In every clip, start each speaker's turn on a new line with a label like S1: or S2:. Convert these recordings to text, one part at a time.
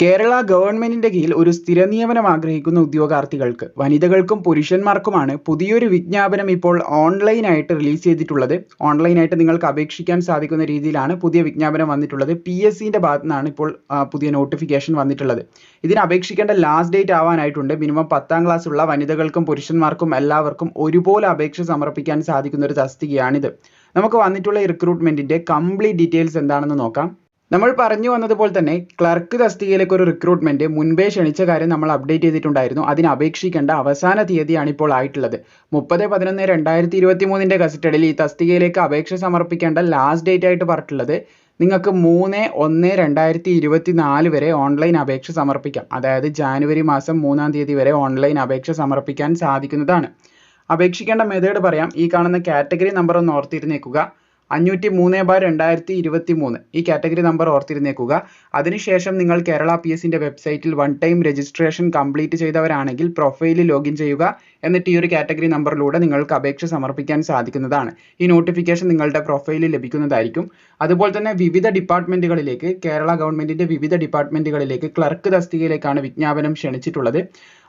S1: കേരള ഗവൺമെന്റിന്റെ കീഴിൽ ഒരു സ്ഥിര നിയമനം ആഗ്രഹിക്കുന്ന ഉദ്യോഗാർത്ഥികൾക്ക് വനിതകൾക്കും പുരുഷന്മാർക്കുമാണ് പുതിയൊരു വിജ്ഞാപനം ഇപ്പോൾ ഓൺലൈനായിട്ട് റിലീസ് ചെയ്തിട്ടുള്ളത്. ഓൺലൈനായിട്ട് നിങ്ങൾക്ക് അപേക്ഷിക്കാൻ സാധിക്കുന്ന രീതിയിലാണ് പുതിയ വിജ്ഞാപനം വന്നിട്ടുള്ളത്. പി എസ് സിന്റെ ഭാഗത്തു നിന്നാണ് ഇപ്പോൾ പുതിയ നോട്ടിഫിക്കേഷൻ വന്നിട്ടുള്ളത്. ഇതിന് അപേക്ഷിക്കേണ്ട ലാസ്റ്റ് ഡേറ്റ് ആവാനായിട്ടുണ്ട്. മിനിമം പത്താം ക്ലാസ് ഉള്ള വനിതകൾക്കും പുരുഷന്മാർക്കും എല്ലാവർക്കും ഒരുപോലെ അപേക്ഷ സമർപ്പിക്കാൻ സാധിക്കുന്ന ഒരു തസ്തികയാണിത്. നമുക്ക് വന്നിട്ടുള്ള ഈ റിക്രൂട്ട്മെന്റിന്റെ കംപ്ലീറ്റ് ഡീറ്റെയിൽസ് എന്താണെന്ന് നോക്കാം. നമ്മൾ പറഞ്ഞു വന്നതുപോലെ തന്നെ ക്ലർക്ക് തസ്തികയിലേക്ക് ഒരു റിക്രൂട്ട്മെന്റ് മുൻപേ ക്ഷണിച്ച കാര്യം നമ്മൾ അപ്ഡേറ്റ് ചെയ്തിട്ടുണ്ടായിരുന്നു. അതിന് അപേക്ഷിക്കേണ്ട അവസാന തീയതിയാണ് ഇപ്പോൾ ആയിട്ടുള്ളത്. മുപ്പത് പതിനൊന്ന് രണ്ടായിരത്തി ഇരുപത്തി മൂന്നിന്റെ കസ്റ്റഡിയിൽ ഈ തസ്തികയിലേക്ക് അപേക്ഷ സമർപ്പിക്കേണ്ട ലാസ്റ്റ് ഡേറ്റ് ആയിട്ട് പറഞ്ഞിട്ടുള്ളത് നിങ്ങൾക്ക് മൂന്ന് ഒന്ന് രണ്ടായിരത്തി ഇരുപത്തി നാല് വരെ ഓൺലൈൻ അപേക്ഷ സമർപ്പിക്കാം. അതായത് ജാനുവരി മാസം മൂന്നാം തീയതി വരെ ഓൺലൈൻ അപേക്ഷ സമർപ്പിക്കാൻ സാധിക്കുന്നതാണ്. അപേക്ഷിക്കേണ്ട മെത്തേഡ് പറയാം. ഈ കാണുന്ന കാറ്റഗറി നമ്പർ ഒന്ന് ഓർത്തിരുന്നേക്കുക. അഞ്ഞൂറ്റി മൂന്ന് ബാർ രണ്ടായിരത്തി ഇരുപത്തി മൂന്ന് ഈ കാറ്റഗറി നമ്പർ ഓർത്തിരുന്നേക്കുക. അതിനുശേഷം നിങ്ങൾ കേരള പി എസിന്റെ വെബ്സൈറ്റിൽ വൺ ടൈം രജിസ്ട്രേഷൻ കംപ്ലീറ്റ് ചെയ്തവരാണെങ്കിൽ പ്രൊഫൈലിൽ ലോഗിൻ ചെയ്യുക എന്നിട്ട് ഈ ഒരു കാറ്റഗറി നമ്പറിലൂടെ നിങ്ങൾക്ക് അപേക്ഷ സമർപ്പിക്കാൻ സാധിക്കുന്നതാണ്. ഈ നോട്ടിഫിക്കേഷൻ നിങ്ങളുടെ പ്രൊഫൈലിൽ ലഭിക്കുന്നതായിരിക്കും. അതുപോലെ തന്നെ വിവിധ ഡിപ്പാർട്ട്മെന്റുകളിലേക്ക് കേരള ഗവൺമെന്റിന്റെ വിവിധ ഡിപ്പാർട്ട്മെന്റുകളിലേക്ക് ക്ലർക്ക് തസ്തികയിലേക്കാണ് വിജ്ഞാപനം ക്ഷണിച്ചിട്ടുള്ളത്.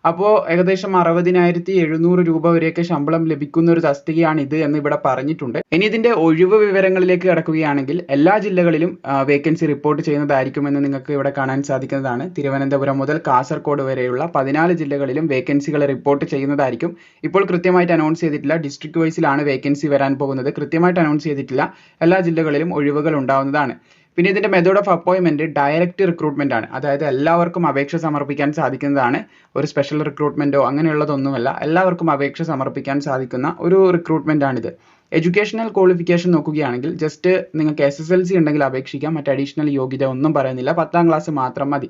S1: അപ്പോൾ ഏകദേശം അറുപതിനായിരത്തി എഴുന്നൂറ് രൂപ വരെയൊക്കെ ശമ്പളം ലഭിക്കുന്ന ഒരു തസ്തികയാണ് ഇത് എന്ന് ഇവിടെ പറഞ്ഞിട്ടുണ്ട്. ഇനി ഇതിന്റെ ഒഴിവ് വിവരങ്ങളിലേക്ക് കടക്കുകയാണെങ്കിൽ എല്ലാ ജില്ലകളിലും വേക്കൻസി റിപ്പോർട്ട് ചെയ്യുന്നതായിരിക്കുമെന്ന് നിങ്ങൾക്ക് ഇവിടെ കാണാൻ സാധിക്കുന്നതാണ്. തിരുവനന്തപുരം മുതൽ കാസർഗോഡ് വരെയുള്ള പതിനാല് ജില്ലകളിലും വേക്കൻസികൾ റിപ്പോർട്ട് ചെയ്യുന്നതായിരിക്കും. ഇപ്പോൾ കൃത്യമായിട്ട് അനൗൺസ് ചെയ്തിട്ടില്ല ഡിസ്ട്രിക്ട് വൈസിലാണ് വേക്കൻസി വരാൻ പോകുന്നത്. കൃത്യമായിട്ട് അനൗൺസ് ചെയ്തിട്ടില്ല. എല്ലാ ജില്ലകളിലും ഒഴിവുകൾ ഉണ്ടാവുന്നതാണ്. പിന്നെ ഇതിന്റെ method of appointment direct recruitment ആണ്. അതായത് എല്ലാവർക്കും അപേക്ഷ സമർപ്പിക്കാൻ സാധിക്കുന്നതാണ്. ഒരു സ്പെഷ്യൽ റിക്രൂട്ട്മെന്റോ അങ്ങനെയുള്ളതൊന്നുമല്ല. എല്ലാവർക്കും അപേക്ഷ സമർപ്പിക്കാൻ സാധിക്കുന്ന ഒരു റിക്രൂട്ട്മെന്റ് ആണിത്. എഡ്യൂക്കേഷണൽ ക്വാളിഫിക്കേഷൻ നോക്കുകയാണെങ്കിൽ ജസ്റ്റ് നിങ്ങൾക്ക് എസ് എസ് എൽ സി ഉണ്ടെങ്കിൽ അപേക്ഷിക്കാം. മറ്റ് അഡീഷണൽ യോഗ്യത ഒന്നും പറയുന്നില്ല. പത്താം ക്ലാസ് മാത്രം മതി.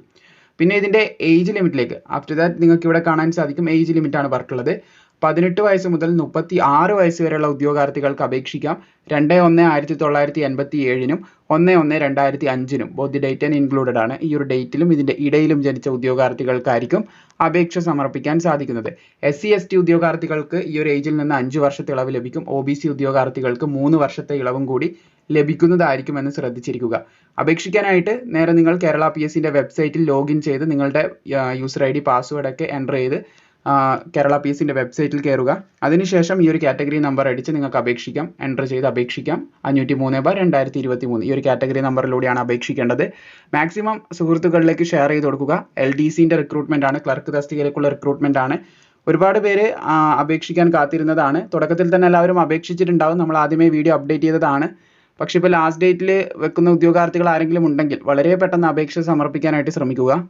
S1: പിന്നെ ഇതിന്റെ ഏജ് ലിമിറ്റിലേക്ക് ആഫ്റ്റർ ദാറ്റ് നിങ്ങൾക്ക് ഇവിടെ കാണാൻ സാധിക്കും. ഏജ് ലിമിറ്റ് ആണ് പറഞ്ഞിട്ടുള്ളത് പതിനെട്ട് വയസ്സ് മുതൽ മുപ്പത്തി ആറ് വയസ്സ് വരെയുള്ള ഉദ്യോഗാർത്ഥികൾക്ക് അപേക്ഷിക്കാം. രണ്ട് ഒന്ന് ആയിരത്തി തൊള്ളായിരത്തി എൺപത്തി ഏഴിനും ഒന്ന് ഒന്ന് രണ്ടായിരത്തി അഞ്ചിനും ബോത്ത് ഡേറ്റ് ഇൻക്ലൂഡഡ് ആണ് ഈ ഒരു ഡേറ്റിലും ഇതിന്റെ ഇടയിലും ജനിച്ച ഉദ്യോഗാർത്ഥികൾക്കായിരിക്കും അപേക്ഷ സമർപ്പിക്കാൻ സാധിക്കുന്നത്. എസ് സി എസ് ടി ഉദ്യോഗാർത്ഥികൾക്ക് ഈ ഒരു ഏജിൽ നിന്ന് അഞ്ച് വർഷത്തെ ഇളവ് ലഭിക്കും. ഒ ബി സി ഉദ്യോഗാർത്ഥികൾക്ക് മൂന്ന് വർഷത്തെ ഇളവും കൂടി ലഭിക്കുന്നതായിരിക്കും എന്ന് ശ്രദ്ധിച്ചിരിക്കുക. അപേക്ഷിക്കാനായിട്ട് നേരെ നിങ്ങൾ കേരള പി എസ് സിന്റെ വെബ്സൈറ്റിൽ ലോഗിൻ ചെയ്ത് നിങ്ങളുടെ യൂസർ ഐ ഡി പാസ്വേഡൊക്കെ എന്റർ ചെയ്ത് കേരള പി എസിന്റെ വെബ്സൈറ്റിൽ കയറുക അതിനുശേഷം ഈ ഒരു കാറ്റഗറി നമ്പർ അടിച്ച് നിങ്ങൾക്ക് അപേക്ഷിക്കാം. എന്റർ ചെയ്ത് അപേക്ഷിക്കാം. അഞ്ഞൂറ്റി മൂന്ന് ബാർ രണ്ടായിരത്തി ഇരുപത്തി മൂന്ന് ഈ ഒരു കാറ്റഗറി നമ്പറിലൂടെയാണ് അപേക്ഷിക്കേണ്ടത്. മാക്സിമം സുഹൃത്തുക്കളിലേക്ക് ഷെയർ ചെയ്ത് കൊടുക്കുക. എൽ ഡി സിന്റെ റിക്രൂട്ട്മെന്റ് ആണ്. ക്ലർക്ക് തസ്തികയിലേക്കുള്ള റിക്രൂട്ട്മെന്റ് ആണ്. ഒരുപാട് പേര് അപേക്ഷിക്കാൻ കാത്തിരുന്നതാണ്. തുടക്കത്തിൽ തന്നെ എല്ലാവരും അപേക്ഷിച്ചിട്ടുണ്ടാവും. നമ്മൾ ആദ്യമേ വീഡിയോ അപ്ഡേറ്റ് ചെയ്തതാണ്. പക്ഷേ ഇപ്പോൾ ലാസ്റ്റ് ഡേറ്റിൽ വെക്കുന്ന ഉദ്യോഗാർത്ഥികൾ ആരെങ്കിലും ഉണ്ടെങ്കിൽ വളരെ പെട്ടെന്ന് അപേക്ഷ സമർപ്പിക്കാനായിട്ട് ശ്രമിക്കുക.